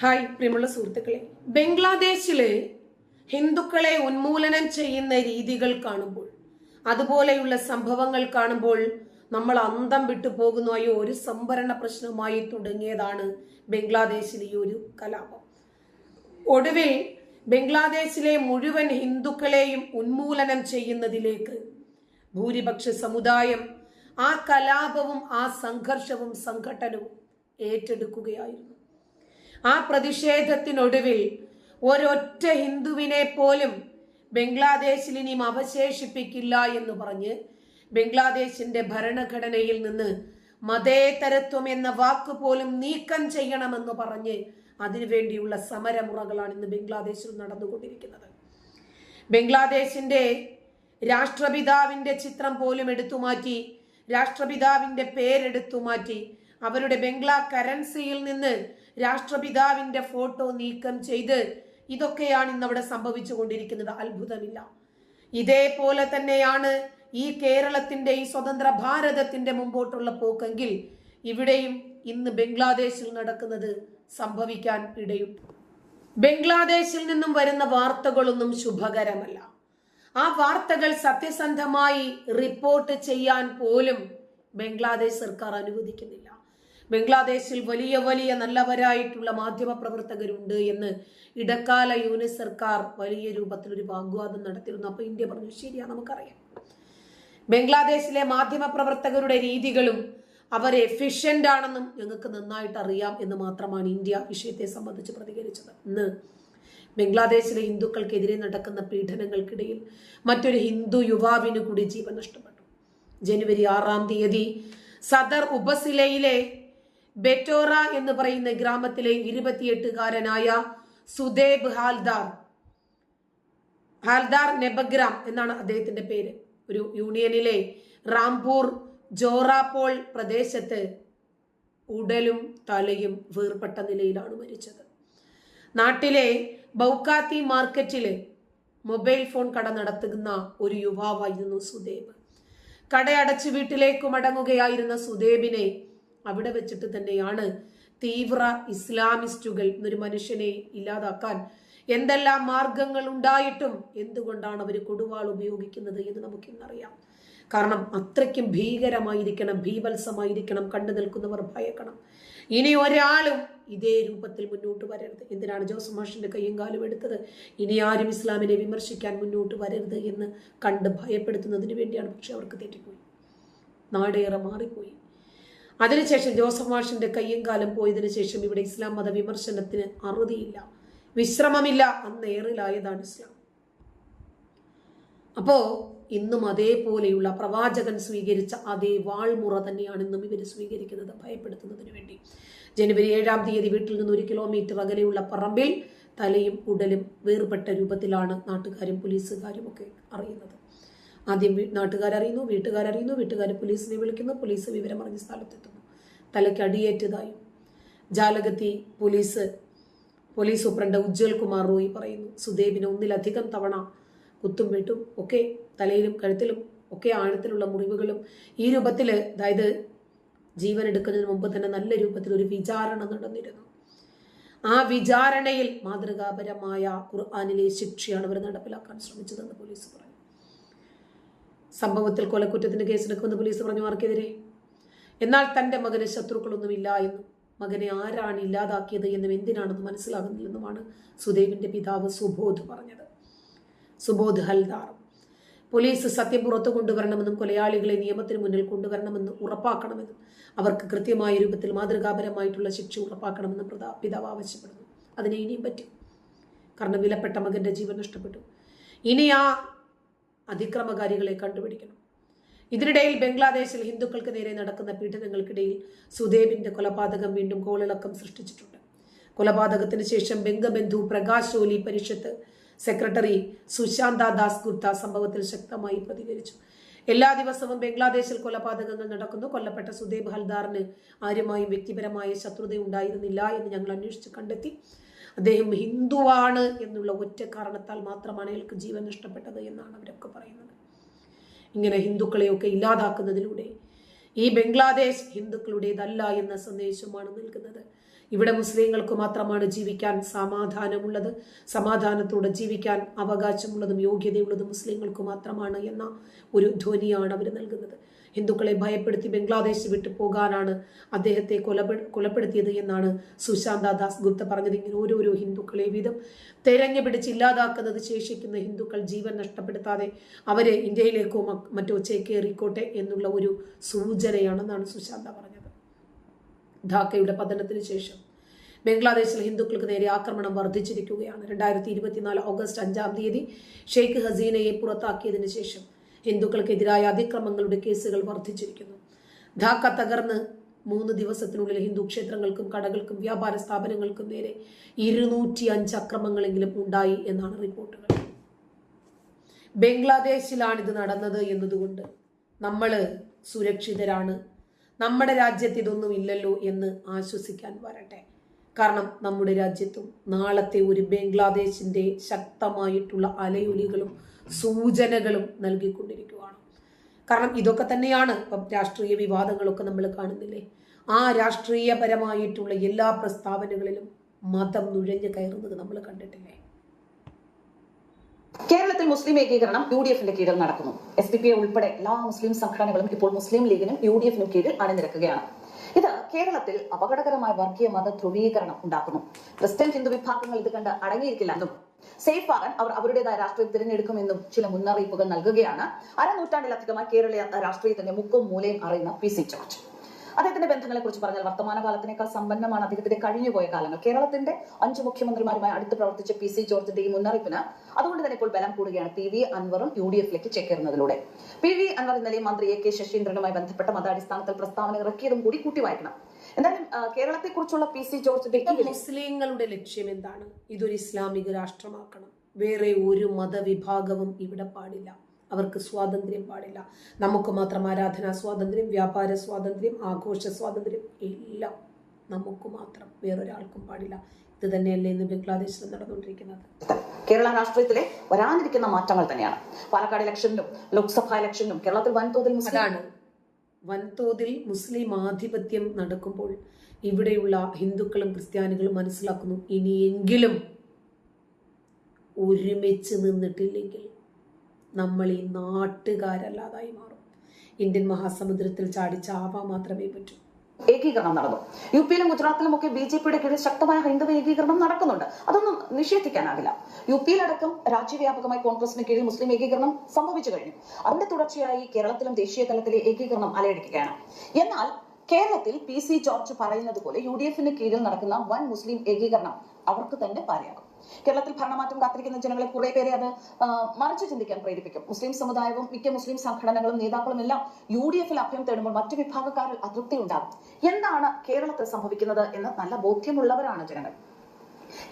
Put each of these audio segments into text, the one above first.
Hi പ്രിയമുള്ള സുഹൃത്തുക്കളെ. ബംഗ്ലാദേശിലെ ഹിന്ദുക്കളെ ഉന്മൂലനം ചെയ്യുന്ന രീതികൾ കാണുമ്പോൾ അതുപോലെയുള്ള സംഭവങ്ങൾ കാണുമ്പോൾ നമ്മൾ അന്തം വിട്ടു പോകുന്നു. ഒരു സംവരണ പ്രശ്നമായി തുടങ്ങിയതാണ് ബംഗ്ലാദേശിലെ ഈ ഒരു കലാപം. ഒടുവിൽ ബംഗ്ലാദേശിലെ മുഴുവൻ ഹിന്ദുക്കളെയും ഉന്മൂലനം ചെയ്യുന്നതിലേക്ക് ഭൂരിപക്ഷ സമുദായം ആ കലാപവും ആ സംഘർഷവും സംഘട്ടനവും ഏറ്റെടുക്കുകയായിരുന്നു. ആ പ്രതിഷേധത്തിനൊടുവിൽ ഒരൊറ്റ ഹിന്ദുവിനെ പോലും ബംഗ്ലാദേശിൽ ഇനിയും അവശേഷിപ്പിക്കില്ല എന്ന് പറഞ്ഞ് ബംഗ്ലാദേശിന്റെ ഭരണഘടനയിൽ നിന്ന് മതേതരത്വം എന്ന വാക്ക് പോലും നീക്കം ചെയ്യണമെന്ന് പറഞ്ഞ് അതിനുവേണ്ടിയുള്ള സമരമുറകളാണ് ഇന്ന് ബംഗ്ലാദേശിൽ നടന്നുകൊണ്ടിരിക്കുന്നത്. ബംഗ്ലാദേശിന്റെ രാഷ്ട്രപിതാവിന്റെ ചിത്രം പോലും എടുത്തു മാറ്റി രാഷ്ട്രപിതാവിന്റെ പേരെടുത്തു മാറ്റി അവരുടെ ബംഗ്ലാ കറൻസിയിൽ നിന്ന് രാഷ്ട്രപിതാവിന്റെ ഫോട്ടോ നീക്കം ചെയ്ത് ഇതൊക്കെയാണ് ഇന്ന് അവിടെ സംഭവിച്ചു കൊണ്ടിരിക്കുന്നത് അത്ഭുതമില്ല. ഇതേപോലെ തന്നെയാണ് ഈ കേരളത്തിന്റെ ഈ സ്വതന്ത്ര ഭാരതത്തിന്റെ മുമ്പോട്ടുള്ള പോക്കെങ്കിൽ ഇവിടെയും ഇന്ന് ബംഗ്ലാദേശിൽ നടക്കുന്നത് സംഭവിക്കാൻ ഇടയുണ്ട്. ബംഗ്ലാദേശിൽ നിന്നും വരുന്ന വാർത്തകളൊന്നും ശുഭകരമല്ല. ആ വാർത്തകൾ സത്യസന്ധമായി റിപ്പോർട്ട് ചെയ്യാൻ പോലും ബംഗ്ലാദേശ് സർക്കാർ അനുവദിക്കുന്നില്ല. ബംഗ്ലാദേശിൽ വലിയ വലിയ നല്ലവരായിട്ടുള്ള മാധ്യമ പ്രവർത്തകരുണ്ട് എന്ന് ഇടക്കാല യൂണിറ്റ് സർക്കാർ വലിയ രൂപത്തിൽ ഒരു വാഗ്വാദം നടത്തിയിരുന്നു. അപ്പൊ ഇന്ത്യ പറഞ്ഞു ശരിയാണ് നമുക്കറിയാം. ബംഗ്ലാദേശിലെ മാധ്യമ പ്രവർത്തകരുടെ രീതികളും അവർ എഫിഷ്യന്റ് ആണെന്നും ഞങ്ങൾക്ക് നന്നായിട്ട് അറിയാം എന്ന് മാത്രമാണ് ഇന്ത്യ വിഷയത്തെ സംബന്ധിച്ച് പ്രതികരിച്ചത്. ഇന്ന് ബംഗ്ലാദേശിലെ ഹിന്ദുക്കൾക്കെതിരെ നടക്കുന്ന പീഡനങ്ങൾക്കിടയിൽ മറ്റൊരു ഹിന്ദു യുവാവിന് കൂടി ജീവൻ നഷ്ടപ്പെട്ടു. ജനുവരി ആറാം തീയതി സദർ ഉപസിലയിലെ ബെറ്റോറ എന്ന് പറയുന്ന ഗ്രാമത്തിലെ ഇരുപത്തിയെട്ടുകാരനായ സുദേബ് ഹാൽദാർ. ഹാൽദാർ നെബഗ്രാം എന്നാണ് അദ്ദേഹത്തിന്റെ പേര്. ഒരു യൂണിയനിലെ റാംപൂർ ജോറാപോൾ പ്രദേശത്ത് ഉടലും തലയും വേർപെട്ട നിലയിലാണ് മരിച്ചത്. നാട്ടിലെ ബൗക്കാത്തി മാർക്കറ്റിൽ മൊബൈൽ ഫോൺ കട നടത്തുന്ന ഒരു യുവാവായിരുന്നു സുദേബ്. കട കടയടച്ച് വീട്ടിലേക്ക് മടങ്ങുകയായിരുന്ന സുദേബിനെ അവിടെ വെച്ചിട്ട് തന്നെയാണ് തീവ്ര ഇസ്ലാമിസ്റ്റുകൾ ഒരു മനുഷ്യനെ ഇല്ലാതാക്കാൻ എന്തെല്ലാം മാർഗങ്ങൾ ഉണ്ടായിട്ടും എന്തുകൊണ്ടാണ് അവർ കൊടുവാൾ ഉപയോഗിക്കുന്നത് എന്ന് നമുക്കിന്നറിയാം. കാരണം അത്രയ്ക്കും ഭീകരമായിരിക്കണം ഭീവത്സമായിരിക്കണം കണ്ടു നിൽക്കുന്നവർ ഭയക്കണം. ഇനി ഒരാളും ഇതേ രൂപത്തിൽ മുന്നോട്ട് വരരുത്. എന്തിനാണ് ജോസഫ് മാഷിന്റെ കയ്യും കാലും എടുത്തത്? ഇനി ആരും ഇസ്ലാമിനെ വിമർശിക്കാൻ മുന്നോട്ട് വരരുത് എന്ന് കണ്ട് ഭയപ്പെടുത്തുന്നതിന് വേണ്ടിയാണ്. പക്ഷെ അവർക്ക് തെറ്റിപ്പോയി. നാടേറെ മാറിപ്പോയി. അതിനുശേഷം ജോസഫ് മാഷിന്റെ കയ്യും കാലം പോയതിനു ശേഷം ഇവിടെ ഇസ്ലാം മത വിമർശനത്തിന് അറുതിയില്ല. വിശ്രമമില്ല. അന്ന് ഏറിലായതാണ് ഇസ്ലാം. അപ്പോ ഇന്നും അതേപോലെയുള്ള പ്രവാചകൻ സ്വീകരിച്ച അതേ വാൾമുറ തന്നെയാണ് ഇന്നും ഇവർ സ്വീകരിക്കുന്നത് ഭയപ്പെടുത്തുന്നതിന് വേണ്ടി. ജനുവരി ഏഴാം തീയതി വീട്ടിൽ നിന്ന് ഒരു കിലോമീറ്റർ അകലെയുള്ള പറമ്പിൽ തലയും ഉടലും വേർപെട്ട രൂപത്തിലാണ് നാട്ടുകാരും പോലീസുകാരും ഒക്കെ അറിയുന്നത്. ആദ്യം നാട്ടുകാരറിയുന്നു വീട്ടുകാരറിയുന്നു വീട്ടുകാർ പോലീസിനെ വിളിക്കുന്നു പോലീസ് വിവരം അറിഞ്ഞ് സ്ഥലത്തെത്തുന്നു. തലയ്ക്ക് അടിയേറ്റതായും. ജാലകത്തി police police superintendent Ujjwal Kumar Roy പറയുന്നു സുദേബിന് ഒന്നിലധികം തവണ കുത്തും വെട്ടും ഒക്കെ തലയിലും കഴുത്തിലും ഒക്കെ ആഴത്തിലുള്ള മുറിവുകളും ഈ രൂപത്തിൽ അതായത് ജീവൻ എടുക്കുന്നതിന് മുമ്പ് തന്നെ നല്ല രൂപത്തിൽ ഒരു വിചാരണ നടന്നിരുന്നു. ആ വിചാരണയിൽ മാതൃകാപരമായ ഖുർആാനിലെ ശിക്ഷയാണ് അവർ നടപ്പിലാക്കാൻ ശ്രമിച്ചതെന്ന് പോലീസ് പറഞ്ഞു സംഭവത്തിൽ കൊലക്കുറ്റത്തിന് കേസെടുക്കുമെന്ന് പോലീസ് പറഞ്ഞു ആർക്കെതിരെ? എന്നാൽ തന്റെ മകന് ശത്രുക്കളൊന്നുമില്ല എന്നും മകനെ ആരാണ് ഇല്ലാതാക്കിയത് എന്നും എന്തിനാണെന്ന് മനസ്സിലാകുന്നില്ലെന്നുമാണ് സുദേവിന്റെ പിതാവ് സുബോധ് പറഞ്ഞത്. സുബോധ് ഹൽദാർ പോലീസ് സത്യം പുറത്തു കൊണ്ടുവരണമെന്നും കൊലയാളികളെ നിയമത്തിന് മുന്നിൽ കൊണ്ടുവരണമെന്നും ഉറപ്പാക്കണമെന്നും അവർക്ക് കൃത്യമായ രൂപത്തിൽ മാതൃകാപരമായിട്ടുള്ള ശിക്ഷ ഉറപ്പാക്കണമെന്നും പിതാവ് ആവശ്യപ്പെടുന്നു. അതിനെ ഇനിയും പറ്റും. കാരണം വിലപ്പെട്ട മകന്റെ ജീവൻ നഷ്ടപ്പെട്ടു. ഇനി ആ അതിക്രമകാരികളെ കണ്ടുപിടിക്കണം. ഇതിനിടയിൽ ബംഗ്ലാദേശിൽ ഹിന്ദുക്കൾക്ക് നേരെ നടക്കുന്ന പീഡനങ്ങൾക്കിടയിൽ സുദേവിന്റെ കൊലപാതകം വീണ്ടും കോളിളക്കം സൃഷ്ടിച്ചിട്ടുണ്ട്. കൊലപാതകത്തിന് ശേഷം ബംഗബന്ധു പ്രകാശ് ഓലി പരിഷത്ത് സെക്രട്ടറി സുശാന്ത ദാസ് ഗുപ്ത സംഭവത്തിൽ ശക്തമായി പ്രതികരിച്ചു. എല്ലാ ദിവസവും ബംഗ്ലാദേശിൽ കൊലപാതകങ്ങൾ നടക്കുന്നു. കൊല്ലപ്പെട്ട സുദേബ് ഹൽദാറിന് ആരുമായും വ്യക്തിപരമായ ശത്രുത ഉണ്ടായിരുന്നില്ല എന്ന് ഞങ്ങൾ അന്വേഷിച്ച് കണ്ടെത്തി. അദ്ദേഹം ഹിന്ദുവാണ് എന്നുള്ള ഒറ്റ കാരണത്താൽ മാത്രമാണ് അയാൾക്ക് ജീവൻ നഷ്ടപ്പെട്ടത് എന്നാണ് അവരൊക്കെ പറയുന്നത്. ഇങ്ങനെ ഹിന്ദുക്കളെയൊക്കെ ഇല്ലാതാക്കുന്നതിലൂടെ ഈ ബംഗ്ലാദേശ് ഹിന്ദുക്കളുടേതല്ല എന്ന സന്ദേശമാണ് നൽകുന്നത്. ഇവിടെ മുസ്ലിങ്ങൾക്ക് മാത്രമാണ് ജീവിക്കാൻ സമാധാനമുള്ളത്. സമാധാനത്തോടെ ജീവിക്കാൻ അവകാശമുള്ളതും യോഗ്യതയുള്ളതും മുസ്ലിങ്ങൾക്ക് മാത്രമാണ് എന്ന ഒരു ധ്വനിയാണ് അവർ നൽകുന്നത്. ഹിന്ദുക്കളെ ഭയപ്പെടുത്തി ബംഗ്ലാദേശ് വിട്ടു പോകാനാണ് അദ്ദേഹത്തെ കൊലപെ കൊലപ്പെടുത്തിയത് എന്നാണ് സുശാന്ത ദാസ് ഗുപ്ത പറഞ്ഞത്. ഇങ്ങനെ ഓരോരോ ഹിന്ദുക്കളെ വീതം തെരഞ്ഞു പിടിച്ച് ഇല്ലാതാക്കുന്നത് ശേഷിക്കുന്ന ഹിന്ദുക്കൾ ജീവൻ നഷ്ടപ്പെടുത്താതെ അവരെ ഇന്ത്യയിലേക്കോ മറ്റോ ചേക്കേറിക്കോട്ടെ എന്നുള്ള ഒരു സൂചനയാണെന്നാണ് സുശാന്ത പറഞ്ഞത്. ധാക്കയുടെ പതനത്തിന് ശേഷം ബംഗ്ലാദേശിൽ ഹിന്ദുക്കൾക്ക് നേരെ ആക്രമണം വർദ്ധിച്ചിരിക്കുകയാണ്. രണ്ടായിരത്തി ഇരുപത്തിനാല് ഓഗസ്റ്റ് അഞ്ചാം തീയതി ഷെയ്ഖ് ഹസീനയെ പുറത്താക്കിയതിനു ശേഷം ഹിന്ദുക്കൾക്കെതിരായ അതിക്രമങ്ങളുടെ കേസുകൾ വർദ്ധിച്ചിരിക്കുന്നു. ധാക്ക തകർന്ന് മൂന്ന് ദിവസത്തിനുള്ളിൽ ഹിന്ദു ക്ഷേത്രങ്ങൾക്കും കടകൾക്കും വ്യാപാര സ്ഥാപനങ്ങൾക്കും നേരെ ഇരുന്നൂറ്റി അഞ്ച് അക്രമങ്ങളെങ്കിലും ഉണ്ടായി എന്നാണ് റിപ്പോർട്ടുകൾ. ബംഗ്ലാദേശിലാണിത് നടന്നത് എന്നതുകൊണ്ട് നമ്മൾ സുരക്ഷിതരാണ്. നമ്മുടെ രാജ്യത്ത് ഇതൊന്നും ഇല്ലല്ലോ എന്ന് ആശ്വസിക്കാൻ വരട്ടെ. കാരണം നമ്മുടെ രാജ്യത്തും നാളത്തെ ഒരു ബംഗ്ലാദേശിന്റെ ശക്തമായിട്ടുള്ള അലയൊലികളും സൂചനകളും നൽകിക്കൊണ്ടിരിക്കുകയാണ്. കാരണം ഇതൊക്കെ തന്നെയാണ് ഇപ്പം രാഷ്ട്രീയ വിവാദങ്ങളൊക്കെ നമ്മൾ കാണുന്നില്ലേ? ആ രാഷ്ട്രീയപരമായിട്ടുള്ള എല്ലാ പ്രസ്താവനകളിലും മതം നുഴഞ്ഞു കയറുന്നത് നമ്മൾ കണ്ടിട്ടില്ലേ? കേരളത്തിൽ മുസ്ലിം ഏകീകരണം യു ഡി എഫിന്റെ കീഴിൽ നടക്കുന്നു. എസ് ഡി പി ഉൾപ്പെടെ എല്ലാ മുസ്ലിം സംഘടനകളും ഇപ്പോൾ മുസ്ലിം ലീഗിനും യു ഡി എഫിനും കീഴിൽ അണിനിരക്കുകയാണ്. ഇത് കേരളത്തിൽ അപകടകരമായ വർഗീയ മത ധ്രുവീകരണം ഉണ്ടാക്കുന്നു. ക്രിസ്ത്യൻ ഹിന്ദു വിഭാഗങ്ങൾ ഇത് കണ്ട് അടങ്ങിയിരിക്കില്ല എന്നും സേഫ് ആകാൻ അവർ അവരുടേതായ രാഷ്ട്രീയം തിരഞ്ഞെടുക്കുമെന്നും ചില മുന്നറിയിപ്പുകൾ നൽകുകയാണ്. അരനൂറ്റാണ്ടിലധികമായി കേരളീയ രാഷ്ട്രീയത്തിന്റെ മുക്കും മൂലയും അറിയുന്ന പി സി ജോർജ്. അദ്ദേഹത്തിന്റെ ബന്ധങ്ങളെ കുറിച്ച് പറഞ്ഞാൽ വർത്തമാന കാലത്തിനേക്കാൾ സമ്പന്നമാണ് അദ്ദേഹത്തിന്റെ കഴിഞ്ഞുപോയ കാലങ്ങൾ. കേരളത്തിന്റെ അഞ്ച് മുഖ്യമന്ത്രിമാരുമായി അടുത്ത് പ്രവർത്തിച്ച പി സി ജോർജിന്റെ ഈ മുന്നറിയിപ്പിന് അതുകൊണ്ട് തന്നെ ഇപ്പോൾ ബലം കൂടുകയാണ് പി വി അൻവറും യു ഡി എഫിലേക്ക് ചേക്കേറുന്നതിലൂടെ. പി വി അൻവർ ഇന്നലെ മന്ത്രി എ കെ ശശീന്ദ്രനുമായി ബന്ധപ്പെട്ട മതാടിസ്ഥാനത്തിൽ പ്രസ്താവന ഇറക്കിയതും കൂടി കൂട്ടി വായിക്കണം എന്തായാലും കേരളത്തെ കുറിച്ചുള്ള പി സി ജോർജിന്റെ മുസ്ലിങ്ങളുടെ ലക്ഷ്യം എന്താണ്? ഇതൊരു ഇസ്ലാമിക രാഷ്ട്രമാക്കണം. വേറെ ഒരു മതവിഭാഗവും ഇവിടെ പാടില്ല. അവർക്ക് സ്വാതന്ത്ര്യം പാടില്ല. നമുക്ക് മാത്രം ആരാധനാ സ്വാതന്ത്ര്യം വ്യാപാര സ്വാതന്ത്ര്യം ആഘോഷ സ്വാതന്ത്ര്യം എല്ലാം നമുക്ക് മാത്രം. വേറൊരാൾക്കും പാടില്ല. ഇത് തന്നെയല്ലേ ഇന്ന് ബംഗ്ലാദേശിൽ നടന്നുകൊണ്ടിരിക്കുന്നത്. കേരള രാഷ്ട്രീയത്തിലെ വരാനിരിക്കുന്ന മാറ്റങ്ങൾ തന്നെയാണ്. പാലക്കാട് ഇലക്ഷനിലും ലോക്സഭാ ഇലക്ഷനിലും കേരളത്തിൽ വൻതോതിൽ മുസ്ലിം അതാണ്. വൻതോതിൽ മുസ്ലിം ആധിപത്യം നടക്കുമ്പോൾ ഇവിടെയുള്ള ഹിന്ദുക്കളും ക്രിസ്ത്യാനികളും മനസ്സിലാക്കുന്നു ഇനിയെങ്കിലും ഒരുമിച്ച് നിന്നിട്ടില്ലെങ്കിൽ നമ്മൾ ഈ നാട്ടുകാരല്ലാതായി മാറും. ഇന്ത്യൻ മഹാസമുദ്രത്തിൽ ചാടി മാത്രമേ പറ്റൂ. ഏകീകരണം നടന്നു. യു പിയിലും ഗുജറാത്തിലും ഒക്കെ ബി ജെ പിയുടെ കീഴിൽ ശക്തമായ ഹൈന്ദവ ഏകീകരണം നടക്കുന്നുണ്ട്. അതൊന്നും നിഷേധിക്കാനാകില്ല യു പിയിലടക്കം രാജ്യവ്യാപകമായി കോൺഗ്രസിന് കീഴിൽ മുസ്ലിം ഏകീകരണം സംഭവിച്ചു കഴിഞ്ഞു. അതിന്റെ തുടർച്ചയായി കേരളത്തിലും ദേശീയ തലത്തിലെ ഏകീകരണം അലയടിക്കുകയാണ്. എന്നാൽ കേരളത്തിൽ പി സി ജോർജ് പറയുന്നത് പോലെ യു ഡി എഫിന് കീഴിൽ നടക്കുന്ന വൻ മുസ്ലിം ഏകീകരണം അവർക്ക് തന്നെ പാരയാകും. കേരളത്തിൽ ഭരണമാറ്റം കാത്തിരിക്കുന്ന ജനങ്ങളെ കുറെ പേരെ അത് മറിച്ച് ചിന്തിക്കാൻ പ്രേരിപ്പിക്കും. മുസ്ലിം സമുദായവും മിക്ക മുസ്ലിം സംഘടനകളും നേതാക്കളും എല്ലാം യു ഡി എഫിൽ അഭയം തേടുമ്പോൾ മറ്റു വിഭാഗക്കാരിൽ അതൃപ്തി ഉണ്ടാകും. എന്താണ് കേരളത്തിൽ സംഭവിക്കുന്നത് എന്ന് നല്ല ബോധ്യമുള്ളവരാണ് ജനങ്ങൾ.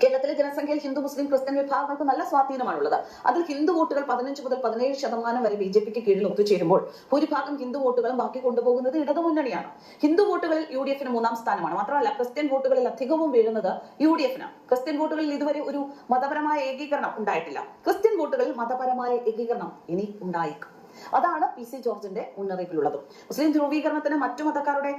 കേരളത്തിലെ ജനസംഖ്യയിൽ ഹിന്ദു മുസ്ലിം ക്രിസ്ത്യൻ വിഭാഗങ്ങൾക്ക് നല്ല സ്വാധീനമാണുള്ളത്. അതിൽ ഹിന്ദു വോട്ടുകൾ പതിനഞ്ച് മുതൽ പതിനേഴ് ശതമാനം വരെ ബി ജെ പിക്ക് കീഴിൽ ഒത്തുചേരുമ്പോൾ ഭൂരിഭാഗം ഹിന്ദു വോട്ടുകളും ബാക്കി കൊണ്ടുപോകുന്നത് ഇടതുമുന്നണിയാണ് ഹിന്ദു വോട്ടുകളിൽ യു ഡി എഫിന് മൂന്നാം സ്ഥാനമാണ്. മാത്രമല്ല ക്രിസ്ത്യൻ വോട്ടുകളിൽ അധികവും വീഴുന്നത് യു ഡി എഫിനാണ്. ക്രിസ്ത്യൻ വോട്ടുകളിൽ ഇതുവരെ ഒരു മതപരമായ ഏകീകരണം ഉണ്ടായിട്ടില്ല. ക്രിസ്ത്യൻ വോട്ടുകളിൽ മതപരമായ ഏകീകരണം ഇനി ഉണ്ടായേക്കും. അതാണ് പി സി ജോർജിന്റെ മുന്നറിയിപ്പിലുള്ളത്. മുസ്ലിം ധ്രുവീകരണത്തിന് മറ്റു മതക്കാരുടെ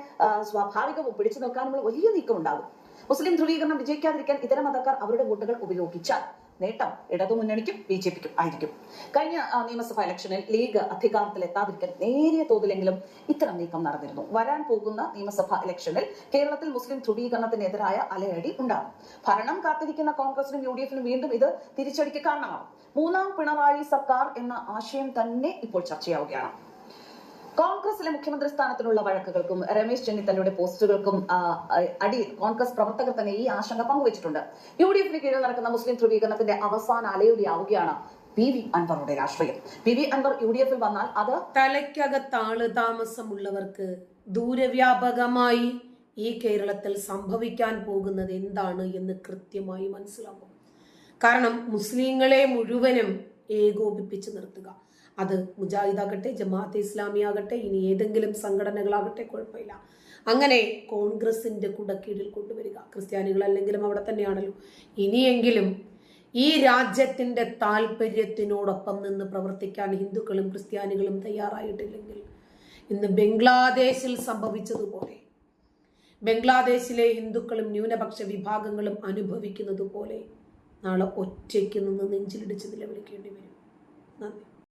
സ്വാഭാവികവും പിടിച്ചു നിൽക്കാനുള്ള വലിയ നീക്കം ഉണ്ടാകും മുസ്ലിം ധ്രുവീകരണം വിജയിക്കാതിരിക്കാൻ ഇതര മതക്കാർ അവരുടെ വോട്ടുകൾ ഉപയോഗിച്ചാൽ നേട്ടം ഇടതുമുന്നണിക്കും ബി ജെ പിക്കും ആയിരിക്കും. കഴിഞ്ഞ നിയമസഭാ ഇലക്ഷനിൽ ലീഗ് അധികാരത്തിൽ എത്താതിരിക്കാൻ നേരിയ തോതിലെങ്കിലും ഇത്തരം നീക്കം നടന്നിരുന്നു. വരാൻ പോകുന്ന നിയമസഭാ ഇലക്ഷനിൽ കേരളത്തിൽ മുസ്ലിം ധ്രുവീകരണത്തിനെതിരായ അലയടി ഉണ്ടാകും. ഭരണം കാത്തിരിക്കുന്ന കോൺഗ്രസിനും യു ഡി എഫിനും വീണ്ടും ഇത് തിരിച്ചടിക്ക് കാരണമാകും. മൂന്നാം പിണറായി സർക്കാർ എന്ന ആശയം തന്നെ ഇപ്പോൾ ചർച്ചയാവുകയാണ്. കോൺഗ്രസിലെ മുഖ്യമന്ത്രി സ്ഥാനത്തിനുള്ള വഴക്കുകൾക്കും രമേശ് ചെന്നിത്തലയുടെ പോസ്റ്റുകൾക്കും അടി കോൺഗ്രസ് പ്രവർത്തകർ തന്നെ ഈ ആശങ്ക പങ്കുവച്ചിട്ടുണ്ട്. യു ഡി എഫിന് കീഴിൽ നടക്കുന്ന മുസ്ലിം ധ്രുവീകരണത്തിന്റെ അവസാന അലയൊലിയാവുകയാണ് പി വി അൻവറുടെ രാഷ്ട്രീയം. P V Anwar U D എഫിൽ വന്നാൽ അത് തലയ്ക്കകത്താൾ താമസമുള്ളവർക്ക് ദൂരവ്യാപകമായി ഈ കേരളത്തിൽ സംഭവിക്കാൻ പോകുന്നത് എന്താണ് എന്ന് കൃത്യമായി മനസ്സിലാകും കാരണം മുസ്ലിങ്ങളെ മുഴുവനും ഏകോപിപ്പിച്ച് നിർത്തുക. അത് മുജാഹിദാകട്ടെ ജമാഅത്തെ ഇസ്ലാമി ആകട്ടെ ഇനി ഏതെങ്കിലും സംഘടനകളാകട്ടെ കുഴപ്പമില്ല. അങ്ങനെ കോൺഗ്രസിന്റെ കുടക്കീഴിൽ കൊണ്ടുവരിക. ക്രിസ്ത്യാനികൾ അല്ലെങ്കിലും അവിടെ തന്നെയാണല്ലോ. ഇനിയെങ്കിലും ഈ രാജ്യത്തിന്റെ താല്പര്യത്തിനോടൊപ്പം നിന്ന് പ്രവർത്തിക്കാൻ ഹിന്ദുക്കളും ക്രിസ്ത്യാനികളും തയ്യാറായിട്ടില്ലെങ്കിൽ ഇന്ന് ബംഗ്ലാദേശിൽ സംഭവിച്ചതുപോലെ ബംഗ്ലാദേശിലെ ഹിന്ദുക്കളും ന്യൂനപക്ഷ വിഭാഗങ്ങളും അനുഭവിക്കുന്നത് പോലെ നാളെ ഒറ്റയ്ക്ക് നിന്ന് നെഞ്ചിലിടിച്ച് നിലവിളിക്കേണ്ടി വരും. നന്ദി.